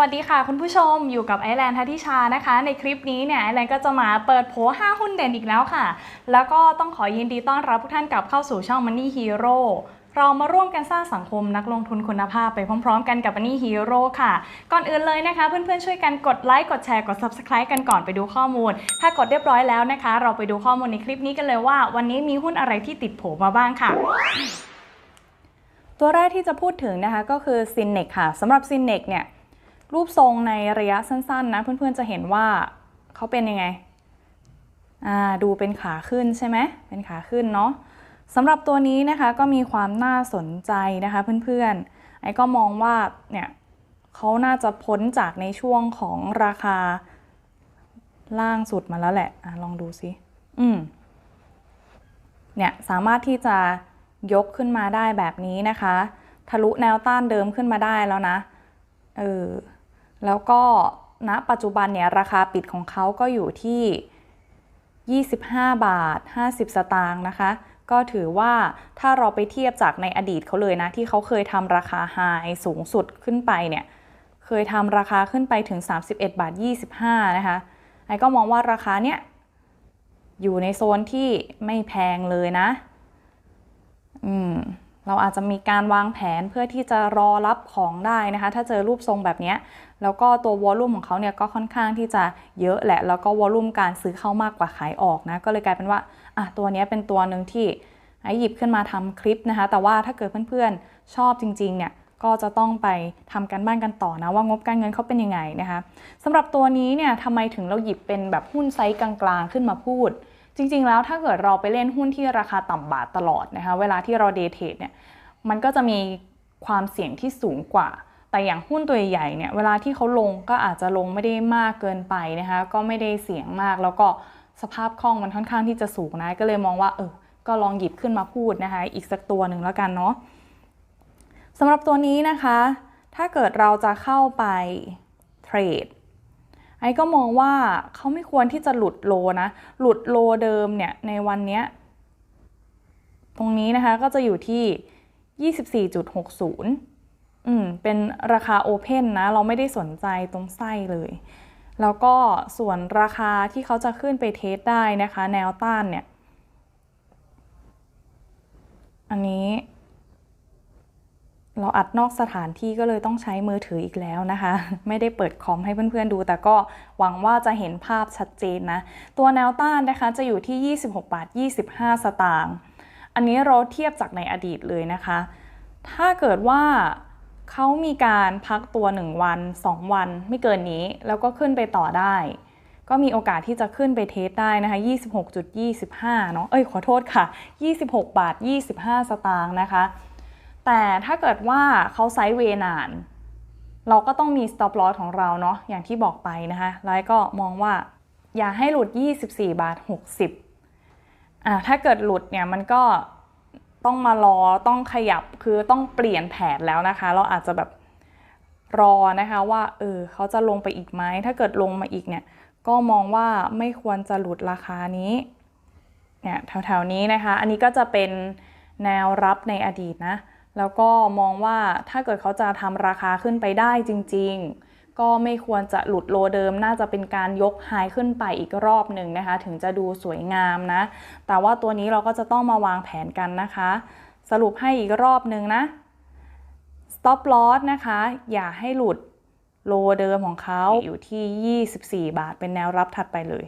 วัสดีค่ะคุณผู้ชมอยู่กับไอแลนด์ทัติชานะคะ ในคลิปนี้เนี่ยไอแลนด์ก็จะมาเปิดโผ5หุ้นเด่นอีกแล้วค่ะ แล้วก็ต้องขอยินดีต้อนรับทุกท่านกลับเข้าสู่ช่อง Money Hero เรามาร่วมกันสร้างสังคมนักลงทุนคุณภาพไปพร้อมๆ กันกับ Money Hero ค่ะ ก่อนอื่นเลยนะคะ เพื่อนๆ ช่วยกันกดไลค์กดแชร์กด Subscribe กันก่อนไปดูข้อมูล ถ้ากดเรียบร้อยแล้วนะคะ เราไปดูข้อมูลในคลิปนี้กันเลยว่า วันนี้มีหุ้นอะไรที่ติดโผมาบ้างค่ะตัวแรกที่จะพูดถึงนะคะก็คือ s y n e c ค่ะสำหรับ s y n e c เนี่ย รูปทรงในระยะสั้นๆนะเพื่อนๆจะเห็นว่าเขาเป็นยังไงดูเป็นขาขึ้นใช่ไหมเป็นขาขึ้นเนาะสำหรับตัวนี้นะคะก็มีความน่าสนใจนะคะเพื่อนๆไอ้ก็มองว่าเนี่ยเขาน่าจะพ้นจากในช่วงของราคาล่างสุดมาแล้วแหละอะลองดูสิอืมเนี่ยสามารถที่จะยกขึ้นมาได้แบบนี้นะคะ ทะลุแนวต้านเดิมขึ้นมาได้แล้วนะเออ แล้วก็ณปัจจุบันเนี่ยราคาปิดของเขาก็อยู่ที่ 25 บาท 50 สตางค์นะคะ ก็ถือว่าถ้าเราไปเทียบจากในอดีตเขาเลยนะ ที่เขาเคยทำราคาไฮสูงสุดขึ้นไปเนี่ย เคยทำราคาขึ้นไปถึง 31 บาท 25 นะคะไอ้ก็มองว่าราคาเนี้ยอยู่ในโซนที่ไม่แพงเลยนะ อืม เราอาจจะมีการวางแผนเพื่อที่จะรอรับของได้นะคะ ถ้าเจอรูปทรงแบบนี้ แล้วก็ตัววอลลุ่มของเขาเนี่ยก็ค่อนข้างที่จะเยอะแหละ แล้วก็วอลลุ่มการซื้อเข้ามากกว่าขายออกนะ ก็เลยกลายเป็นว่าอะตัวนี้เป็นตัวหนึ่งที่ไอหยิบขึ้นมาทำคลิปนะคะ แต่ว่าถ้าเกิดเพื่อนๆ ชอบจริงๆเนี่ยก็จะต้องไปทำการบ้านกันต่อนะว่างบการเงินเขาเป็นยังไงนะคะสำหรับตัวนี้เนี่ยทำไมถึงเราหยิบเป็นแบบหุ้นไซส์กลางๆขึ้นมาพูด จริงๆแล้วถ้าเกิดเราไปเล่นหุ้นที่ราคาต่ำบาทตลอดนะคะเวลาที่เราเดเทรดเนี่ยมันก็จะมีความเสี่ยงที่สูงกว่า แต่อย่างหุ้นตัวใหญ่เนี่ยเวลาที่เขาลงก็อาจจะลงไม่ได้มากเกินไปนะคะก็ไม่ได้เสี่ยงมาก แล้วก็สภาพคล่องมันค่อนข้างที่จะสูงนะก็เลยมองว่าเออก็ลองหยิบขึ้นมาพูดนะคะอีกสักตัวหนึ่งแล้วกันเนาะสำหรับตัวนี้นะคะ ถ้าเกิดเราจะเข้าไปเทรด ไอ้ก็มองว่าเขาไม่ควรที่จะหลุดโลนะ หลุดโลเดิมเนี่ยในวันนี้ตรงนี้นะคะก็จะอยู่ที่ 24.60อืมเป็นราคาโอเพนนะ เราไม่ได้สนใจตรงไส้เลย แล้วก็ส่วนราคาที่เขาจะขึ้นไปเทสได้นะคะ แนวต้านเนี่ย อันนี้ เราอัดนอกสถานที่ก็เลยต้องใช้มือถืออีกแล้วนะคะ ไม่ได้เปิดคอมให้เพื่อนๆดู แต่ก็หวังว่าจะเห็นภาพชัดเจนนะ ตัวแนวต้านนะคะจะอยู่ที่ 26 บาท 25 สตางค์อันนี้เราเทียบจากในอดีตเลยนะคะ ถ้าเกิดว่าเขามีการพักตัว 1 วัน 2 วันไม่เกินนี้ แล้วก็ขึ้นไปต่อได้ ก็มีโอกาสที่จะขึ้นไปเทสได้นะคะ 26.25 เนาะเอ้ยขอโทษค่ะ 26 บาท 25 สตางค์นะคะ แต่ถ้าเกิดว่าเขาไซด์เวนาน เราก็ต้องมี stop loss ของเราเนาะอย่างที่บอกไปนะคะแล้วก็มองว่าอย่าให้หลุด 24 บาท 60อ่าถ้าเกิดหลุดเนี่ยมันก็ต้องมารอต้องขยับคือต้องเปลี่ยนแผนแล้วนะคะ เราอาจจะแบบรอนะคะว่าเออเขาจะลงไปอีกไหมถ้าเกิดลงมาอีกเนี่ยก็มองว่าไม่ควรจะหลุดราคานี้เนี่ยแถวๆนี้นะคะ อันนี้ก็จะเป็นแนวรับในอดีตนะ แล้วก็มองว่าถ้าเกิดเขาจะทำราคาขึ้นไปได้จริง ๆ ก็ไม่ควรจะหลุดโลเดิม น่าจะเป็นการยกไฮขึ้นไปอีกรอบหนึ่งนะคะ ถึงจะดูสวยงามนะ แต่ว่าตัวนี้เราก็จะต้องมาวางแผนกันนะคะ สรุปให้อีกรอบหนึ่งนะ stop loss นะคะ อย่าให้หลุดโลเดิมของเขาอยู่ที่ 24 บาทเป็นแนวรับถัดไปเลย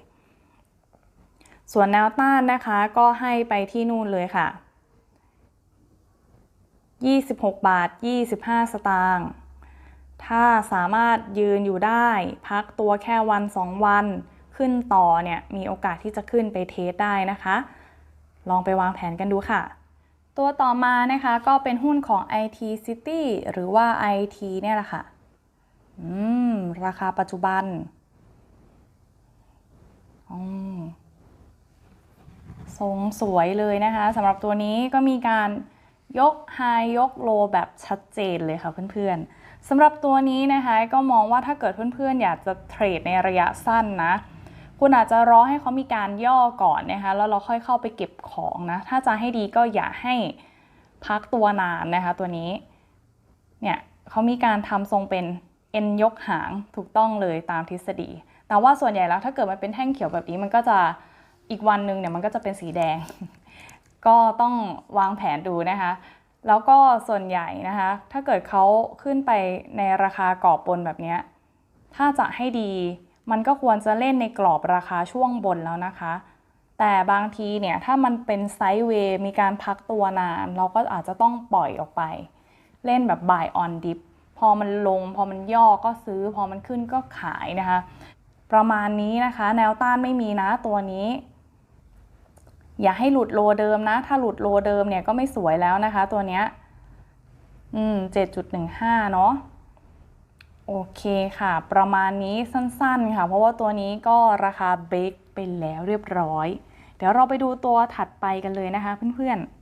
ส่วนแนวต้านนะคะก็ให้ไปที่นู่นเลยค่ะ 26 บาท 25 สตางค์ถ้าสามารถยืนอยู่ได้ พักตัวแค่วัน 2 วันขึ้นต่อเนี่ยมีโอกาสที่จะขึ้นไปเทสได้นะคะ ลองไปวางแผนกันดูค่ะ ตัวต่อมานะคะก็เป็นหุ้นของ IT City หรือว่า IT เนี่ยแหละค่ะ อืม ราคาปัจจุบันอทรงสวยเลยนะคะสำหรับตัวนี้ก็มีการ ยกไฮยกโลแบบชัดเจนเลยค่ะเพื่อนๆสำหรับตัวนี้นะคะก็มองว่าถ้าเกิดเพื่อนๆ อยากจะเทรดในระยะสั้นนะคุณอาจจะรอให้เขามีการย่อก่อนนะคะแล้วเราค่อยเข้าไปเก็บของนะถ้าจะให้ดีก็อย่าให้พักตัวนานนะคะตัวนี้เนี่ยเขามีการทำทรงเป็นเอ็นยกหางถูกต้องเลยตามทฤษฎี แต่ว่าส่วนใหญ่แล้วถ้าเกิดมันเป็นแท่งเขียวแบบนี้มันก็จะอีกวันหนึ่งเนี่ยมันก็จะเป็นสีแดง ก็ต้องวางแผนดูนะคะ แล้วก็ส่วนใหญ่นะคะ ถ้าเกิดเขาขึ้นไปในราคากรอบบนแบบนี้ ถ้าจะให้ดีมันก็ควรจะเล่นในกรอบราคาช่วงบนแล้วนะคะ แต่บางทีเนี่ยถ้ามันเป็นไซด์เวย์มีการพักตัวนาน เราก็อาจจะต้องปล่อยออกไป เล่นแบบ buy on dip พอมันลง พอมันย่อก็ซื้อ พอมันขึ้นก็ขายนะคะ ประมาณนี้นะคะ แนวต้านไม่มีนะตัวนี้ อย่าให้หลุดโลเดิมนะ ถ้าหลุดโลเดิมเนี่ยก็ไม่สวยแล้วนะคะ ตัวเนี้ยอืม7.15เนาะโอเคค่ะ ประมาณนี้สั้นๆค่ะ เพราะว่าตัวนี้ก็ราคาเบรกไปแล้วเรียบร้อย เดี๋ยวเราไปดูตัวถัดไปกันเลยนะคะเพื่อนๆ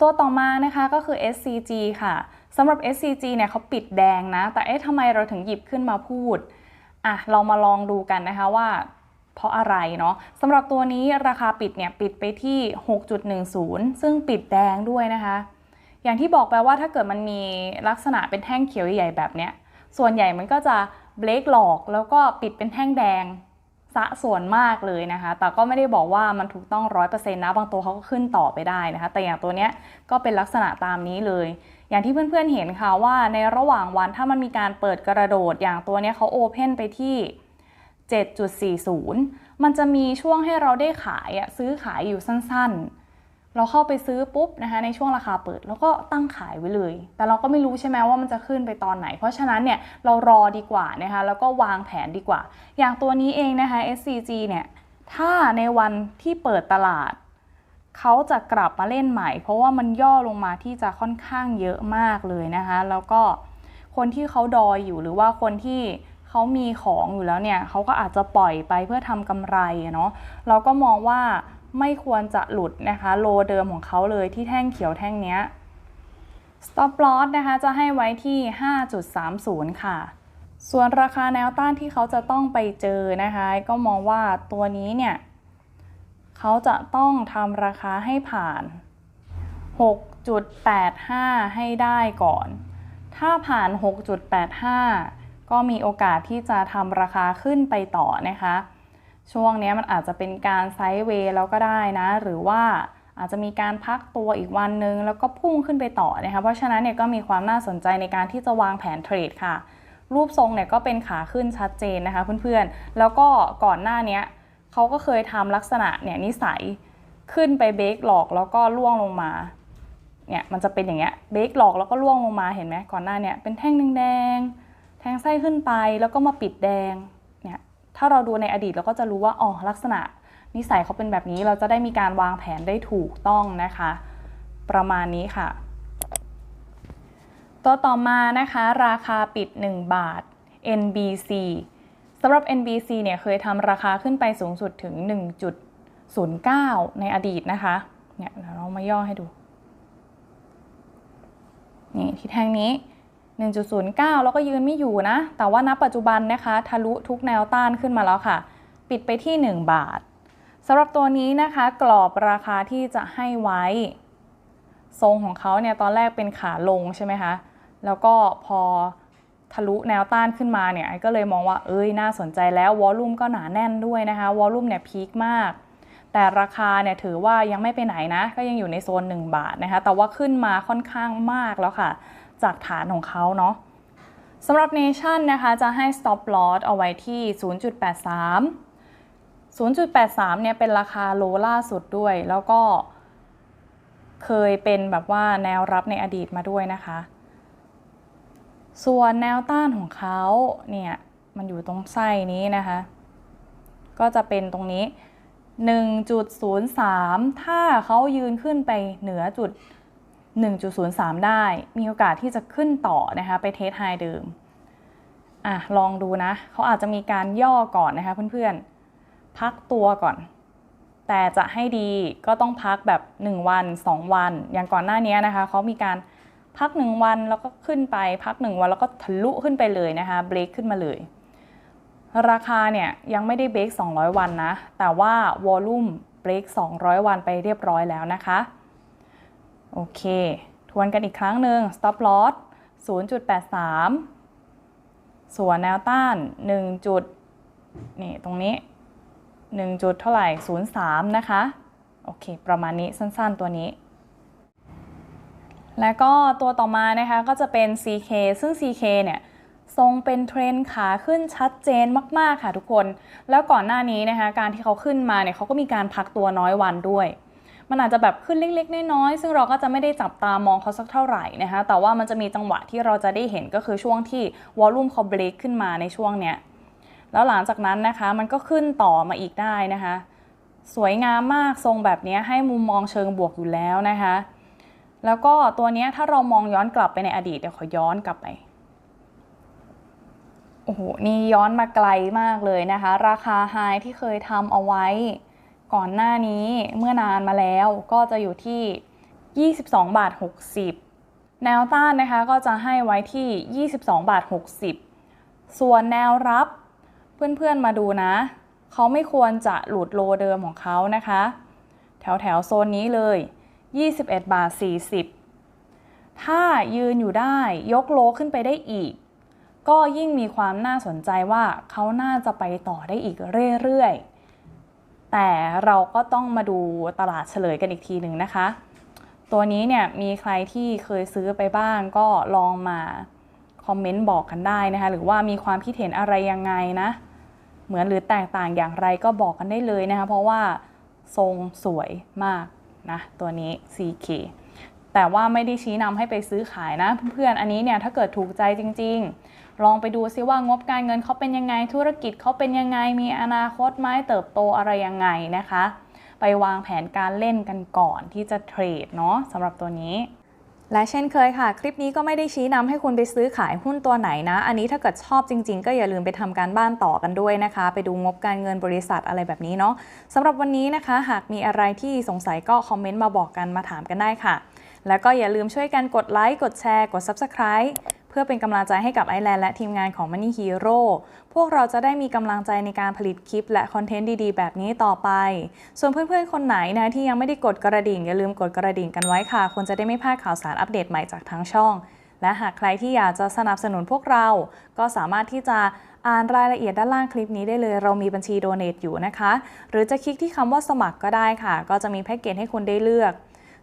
ตัวต่อมานะคะก็คือ SCG ค่ะสำหรับ SCG เนี่ยเขาปิดแดงนะ แต่เอ๊ะทำไมเราถึงหยิบขึ้นมาพูดอะเรามาลองดูกันนะคะว่า เพราะอะไรเนาะสำหรับตัวนี้ราคาปิดเนี่ยปิดไปที่ 6.10 ซึ่งปิดแดงด้วยนะคะ อย่างที่บอกไปว่าถ้าเกิดมันมีลักษณะเป็นแท่งเขียวใหญ่แบบเนี้ยส่วนใหญ่มันก็จะเบรกหลอกแล้วก็ปิดเป็นแท่งแดงสะส่วนมากเลยนะคะ แต่ก็ไม่ได้บอกว่ามันถูกต้อง 100%นะ บางตัวเขาก็ขึ้นต่อไปได้นะคะ แต่อย่างตัวเนี้ยก็เป็นลักษณะตามนี้เลย อย่างที่เพื่อนๆเห็นค่ะว่าในระหว่างวันถ้ามันมีการเปิดกระโดด อย่างตัวเนี้ยเขาโอเพนไปที่ 7.40 มันจะมีช่วงให้เราได้ขายอะซื้อขายอยู่สั้นๆ เราเข้าไปซื้อปุ๊บนะคะในช่วงราคาเปิด แล้วก็ตั้งขายไว้เลย แต่เราก็ไม่รู้ใช่ไหมว่ามันจะขึ้นไปตอนไหน เพราะฉะนั้นเนี่ยเรารอดีกว่านะคะแล้วก็วางแผนดีกว่า อย่างตัวนี้เองนะคะ SCG เนี่ยถ้าในวันที่เปิดตลาดเขาจะกลับมาเล่นใหม่ เพราะว่ามันย่อลงมาที่จะค่อนข้างเยอะมากเลยนะคะ แล้วก็คนที่เขาดอยอยู่หรือว่าคนที่ เขามีของอยู่แล้วเนี่ยเขาก็อาจจะปล่อยไปเพื่อทำกำไรเนาะเราก็มองว่าไม่ควรจะหลุดนะคะโลเดิมของเขาเลยที่แท่งเขียวแท่งเนี้ย stop loss นะคะจะให้ไว้ที่ 5.30 ค่ะ ส่วนราคาแนวต้านที่เขาจะต้องไปเจอนะคะ ก็มองว่าตัวนี้เนี่ยเขาจะต้องทำราคาให้ผ่าน 6.85 ให้ได้ก่อน ถ้าผ่าน 6.85 ก็มีโอกาสที่จะทำราคาขึ้นไปต่อนะคะ ช่วงนี้มันอาจจะเป็นการไซด์เวย์แล้วก็ได้นะ หรือว่าอาจจะมีการพักตัวอีกวันนึง แล้วก็พุ่งขึ้นไปต่อนะคะ เพราะฉะนั้นเนี่ยก็มีความน่าสนใจในการที่จะวางแผนเทรดค่ะ รูปทรงเนี่ยก็เป็นขาขึ้นชัดเจนนะคะเพื่อนๆ แล้วก็ก่อนหน้านี้เขาก็เคยทำลักษณะเนี่ยนิสัยขึ้นไปเบรกหลอกแล้วก็ล่วงลงมาเนี่ยมันจะเป็นอย่างเงี้ยเบรกหลอกแล้วก็ล่วงลงมาเห็นไหมก่อนหน้าเนี่ยเป็นแท่งแดงๆ แทงไส้ขึ้นไปแล้วก็มาปิดแดงเนี่ยถ้าเราดูในอดีตเราก็จะรู้ว่าอ๋อลักษณะนิสัยเขาเป็นแบบนี้เราจะได้มีการวางแผนได้ถูกต้องนะคะ ประมาณนี้ค่ะ ตัวต่อมานะคะราคาปิด 1 บาท NBC สำหรับ NBC เนี่ยเคยทำราคาขึ้นไปสูงสุดถึง 1.09 ในอดีตนะคะเนี่ยเดี๋ยวเรามาย่อให้ดูนี่ที่แท่งนี้ 1.09 แล้วก็ยืนไม่อยู่นะ แต่ว่าณปัจจุบันนะคะทะลุทุกแนวต้านขึ้นมาแล้วค่ะ ปิดไปที่ 1 บาทสำหรับตัวนี้นะคะกรอบราคาที่จะให้ไว้ ทรงของเขาเนี่ยตอนแรกเป็นขาลงใช่ไหมคะ แล้วก็พอทะลุแนวต้านขึ้นมาเนี่ยไอ้ก็เลยมองว่าเอ้ยน่าสนใจแล้ววอลลุ่มก็หนาแน่นด้วยนะคะวอลลุ่มเนี่ยพีคมาก แต่ราคาเนี่ยถือว่ายังไม่ไปไหนนะ ก็ยังอยู่ในโซน 1 บาทนะคะแต่ว่าขึ้นมาค่อนข้างมากแล้วค่ะ จากฐานของเขาเนาะสำหรับ Nation นะคะจะให้ stop loss เอาไว้ที่ 0.83 0.83 เนี่ยเป็นราคาโลล่าสุดด้วย แล้วก็เคยเป็นแบบว่าแนวรับในอดีตมาด้วยนะคะ ส่วนแนวต้านของเขาเนี่ยมันอยู่ตรงไส้นี้นะคะ ก็จะเป็นตรงนี้ 1.03 ถ้าเขายืนขึ้นไปเหนือจุด 1.03 ได้ มีโอกาสที่จะขึ้นต่อนะคะไปเทสไฮเดิมอะลองดูนะ เขาอาจจะมีการย่อก่อนนะคะเพื่อนๆ พักตัวก่อน แต่จะให้ดีก็ต้องพักแบบ 1 วัน 2 วัน อย่างก่อนหน้านี้นะคะเขามีการพัก 1 วันแล้วก็ขึ้นไปพัก 1 วันแล้วก็ทะลุขึ้นไปเลยนะคะเบรกขึ้นมาเลย ราคาเนี่ยยังไม่ได้เบรก200 วันนะ แต่ว่าวอลลุ่มเบรก200 วันไปเรียบร้อยแล้วนะคะ โอเค ทวนกันอีกครั้งหนึ่ง stop loss 0.83 ส่วนแนวต้าน 1 จุด นี่ ตรงนี้ 1 จุดเท่าไหร่ 03 นะคะ โอเค ประมาณนี้สั้นๆ ตัวนี้ แล้วก็ตัวต่อมานะคะ ก็จะเป็น CK ซึ่ง CK เนี่ยทรงเป็นเทรนขาขึ้นชัดเจนมาก ๆ ค่ะทุกคน แล้วก่อนหน้านี้นะคะ การที่เขาขึ้นมาเนี่ยเขาก็มีการพักตัวน้อยวันด้วย มันอาจจะแบบขึ้นเล็กๆน้อยๆซึ่งเราก็จะไม่ได้จับตามองเขาสักเท่าไหร่นะคะแต่ว่ามันจะมีจังหวะที่เราจะได้เห็นก็คือช่วงที่วอลลุ่มเขาเบรกขึ้นมาในช่วงเนี้ยแล้วหลังจากนั้นนะคะมันก็ขึ้นต่อมาอีกได้นะคะ สวยงามมากทรงแบบนี้ให้มุมมองเชิงบวกอยู่แล้วนะคะ แล้วก็ตัวนี้ถ้าเรามองย้อนกลับไปในอดีตเดี๋ยวขอย้อนกลับไปโอ้โหนี่ย้อนมาไกลมากเลยนะคะ ราคาไฮที่เคยทำเอาไว้ ก่อนหน้านี้เมื่อนานมาแล้วก็จะอยู่ที่ 22 บาท 60 แนวต้านนะคะก็จะให้ไว้ที่ 22 บาท 60 ส่วนแนวรับเพื่อนๆมาดูนะ เขาไม่ควรจะหลุดโลเดิมของเขานะคะ แถวแถวๆโซนนี้เลย 21 บาท 40 ถ้ายืนอยู่ได้ยกโลขึ้นไปได้อีก ก็ยิ่งมีความน่าสนใจว่าเขาน่าจะไปต่อได้อีกเรื่อยๆ แต่เราก็ต้องมาดูตลาดเฉลยกันอีกทีหนึ่งนะคะ ตัวนี้เนี่ยมีใครที่เคยซื้อไปบ้างก็ลองมาคอมเมนต์บอกกันได้นะคะ หรือว่ามีความคิดเห็นอะไรยังไงนะ เหมือนหรือแตกต่างอย่างไรก็บอกกันได้เลยนะคะ เพราะว่าทรงสวยมากนะตัวนี้ CK แต่ว่าไม่ได้ชี้นำให้ไปซื้อขายนะเพื่อนๆ อันนี้เนี่ยถ้าเกิดถูกใจจริง ๆ ลองไปดูซิว่างบการเงินเขาเป็นยังไง ธุรกิจเขาเป็นยังไง มีอนาคตไหมเติบโตอะไรยังไงนะคะ ไปวางแผนการเล่นกันก่อนที่จะเทรดเนาะสำหรับตัวนี้ และเช่นเคยค่ะ คลิปนี้ก็ไม่ได้ชี้นำให้คุณไปซื้อขายหุ้นตัวไหนนะ อันนี้ถ้าเกิดชอบจริง ๆ ก็อย่าลืมไปทำการบ้านต่อกันด้วยนะคะ ไปดูงบการเงินบริษัทอะไรแบบนี้เนาะสำหรับวันนี้นะคะ หากมีอะไรที่สงสัยก็คอมเมนต์มาบอกกันมาถามกันได้ค่ะ แล้วก็อย่าลืมช่วยกันกดไลค์กดแชร์กด Subscribe เพื่อเป็นกำลังใจให้กับไอแลนด์และทีมงานของ Money Hero พวกเราจะได้มีกำลังใจในการผลิตคลิปและคอนเทนต์ดีๆ แบบนี้ต่อไป ส่วนเพื่อนๆ คนไหนนะที่ยังไม่ได้กดกระดิ่ง อย่าลืมกดกระดิ่งกันไว้ค่ะคุณจะได้ไม่พลาดข่าวสารอัปเดตใหม่จากทางช่อง และหากใครที่อยากจะสนับสนุนพวกเรา ก็สามารถที่จะอ่านรายละเอียดด้านล่างคลิปนี้ได้เลย เรามีบัญชีโดเน a อยู่นะคะ หรือจะคลิกที่คำว่าสมัครก็ได้ค่ะ ก็จะมีแพ็กเกจให้คุณได้เลือก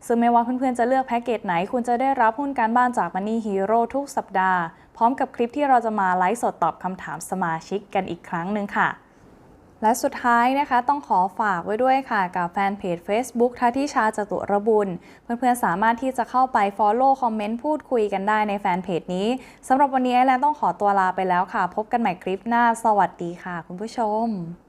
ซึ่งไม่ว่าเพื่อนๆจะเลือกแพ็กเกจไหน คุณจะได้รับหุ้นการบ้านจาก Money Hero ทุกสัปดาห์ พร้อมกับคลิปที่เราจะมาไลฟ์สดตอบคำถามสมาชิกกันอีกครั้งหนึ่งค่ะและสุดท้ายนะคะต้องขอฝากไว้ด้วยค่ะ กับแฟนเพจ Facebook ทัทิชาจตุรบุญ เพื่อนๆ สามารถที่จะเข้าไป Follow คอมเมนต์พูดคุยกันได้ในแฟนเพจนี้สำหรับวันนี้ไอแลนต้องขอตัวลาไปแล้วค่ะ พบกันใหม่คลิปหน้า สวัสดีค่ะ คุณผู้ชม